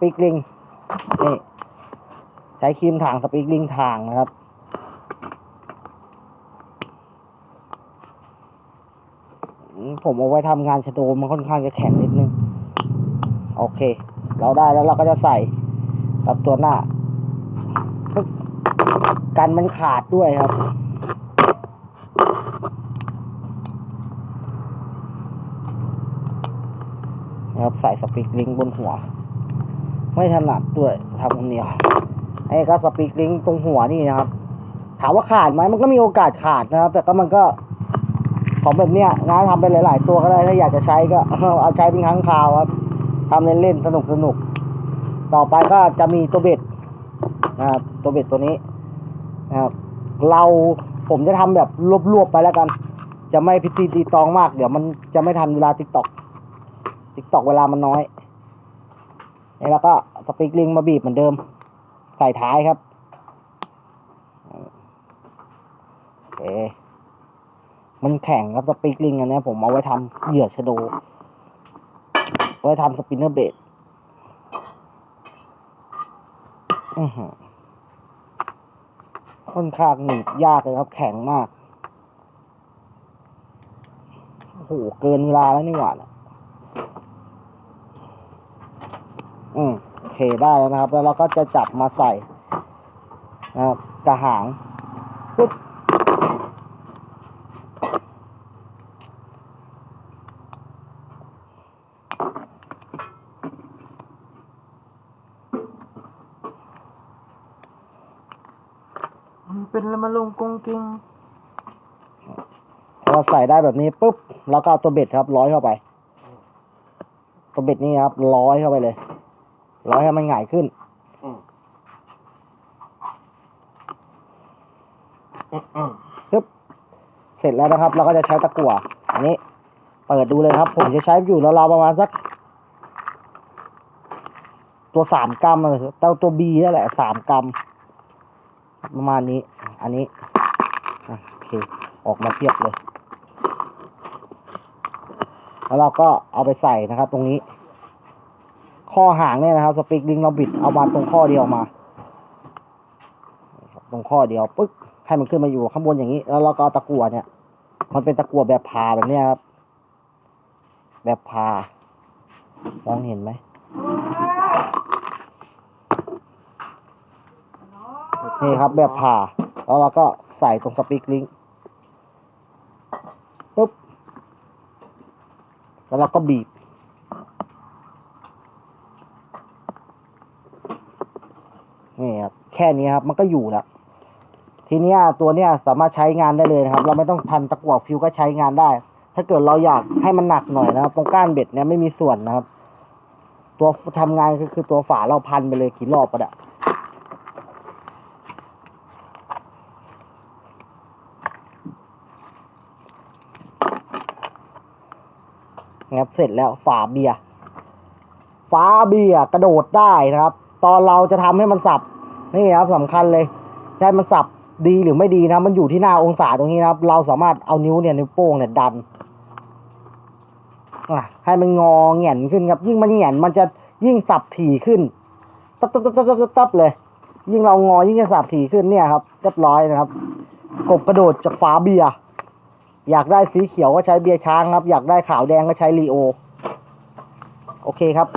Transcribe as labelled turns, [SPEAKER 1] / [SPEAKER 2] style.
[SPEAKER 1] ปีกลิงนี่ใช้ครีมถ่างสปีกลิงถ่างนะครับ ผมเอาไว้ทำงานชะโดมันค่อนข้างจะแข็งนิดนึง โอเค เราได้แล้วเราก็จะใส่กับตัวหน้า กันมันขาดด้วยครับนะครับใส่สปริกลิงบนหัว ไม่ถนัดด้วยทำคนเดียวไอ้ก็สปริกลิงตรงหัวนี่นะครับ ถามว่าขาดไหมมันก็มีโอกาสขาดนะครับ แต่ก็มันก็ของแบบเนี้ยนะทำไปหลาย ๆ ตัวก็ได้ถ้าอยากจะใช้ก็เอาใช้เป็นครั้งคราวครับทำเล่นๆสนุกสนุกต่อไปก็จะมีตัวเบ็ดนะครับตัวเบ็ดตัวนี้นะครับเราผมจะทำแบบรวบๆไปแล้วกัน จะไม่พิธีตีตองมาก เดี๋ยวมันจะไม่ทันเวลาติ๊กตอกติ๊กตอกเวลามันน้อย แล้วก็สปริกลิงมาบีบเหมือนเดิม ใส่ท้ายครับโอเคมันแข็งครับสปริกลิงอันนี้ผมเอาไว้ทำเหยื่อชโดไว้ทำสปินเนอร์เบดอื้อหือค่อนข้างหนีบยากเลยครับ แข็งมาก โอ้โห เกินเวลาแล้วนี่หว่านะอืมโอเค ได้แล้วนะครับ แล้วเราก็จะจับมาใส่นะครับกระหางปุ๊บ
[SPEAKER 2] มันเป็นละมาลงกงกิง
[SPEAKER 1] พอใส่ได้แบบนี้ปุ๊บ แล้วก็เอาตัวเบ็ดครับร้อยเข้าไป ตัวเบ็ดนี่ครับร้อยเข้าไปเลย ร้อยให้มันหงายขึ้น
[SPEAKER 2] อืมอืม
[SPEAKER 1] ปึ๊บเสร็จแล้วนะครับ เราก็จะใช้ตะกั่วอันนี้ เปิดดูเลยครับ ผมจะใช้อยู่แล้วเราวๆประมาณสัก ตัวสามกรัมเลยเต้าตัวบีนั่นแหละสามกรัม ประมาณนี้ อันนี้อะโอเค ออกมาเทียบเลย แล้วเราก็เอาไปใส่นะครับ ตรงนี้ ข้อหางเนี่ยนะครับสปริกลิงเราบิดเอามาตรงข้อเดียวมา ตรงข้อเดียวปึ๊กให้มันขึ้นมาอยู่ข้างบนอย่างนี้ แล้วเราก็ตะกั่วเนี่ย มันเป็นตะกั่วแบบพาแบบเนี้ยครับ แบบพามองเห็นไหมนี่ครับแบบพาแล้วเราก็ใส่ตรงสปริกลิงปุ๊บ แล้วเราก็บีบ นี่ แค่นี้ครับ มันก็อยู่แล้วทีเนี้ยตัวเนี้ยสามารถใช้งานได้เลยนะครับ เราไม่ต้องพันตะกั่วฟิวก็ใช้งานได้ ถ้าเกิดเราอยากให้มันหนักหน่อยนะครับ ตรงก้านเบ็ดเนี่ยไม่มีส่วนนะครับ ตัวทำงานก็คือตัวฝาเราพันไปเลยกี่รอบก็ได้งับเสร็จแล้วฝาเบียร์ฝาเบียร์กระโดดได้นะครับ ตอนเราจะทำให้มันสับ นี่ครับสำคัญเลยให้มันสับดีหรือไม่ดีนะ มันอยู่ที่หน้าองศาตรงนี้นะครับ เราสามารถเอานิ้วเนี่ยนิ้วโป้งเนี่ยดันอะให้มันงอแหง่นขึ้นครับ ยิ่งมันแหง่นมันจะยิ่งสับถี่ขึ้นตับตับตับตับตับตับเลย ยิ่งเรางอยิ่งจะสับถี่ขึ้นเนี่ยครับเรียบร้อยนะครับ กบกระโดดจากฝาเบียร์อยากได้สีเขียวก็ใช้เบียร์ช้างครับ อยากได้ขาวแดงก็ใช้ลีโอ โอเคครับ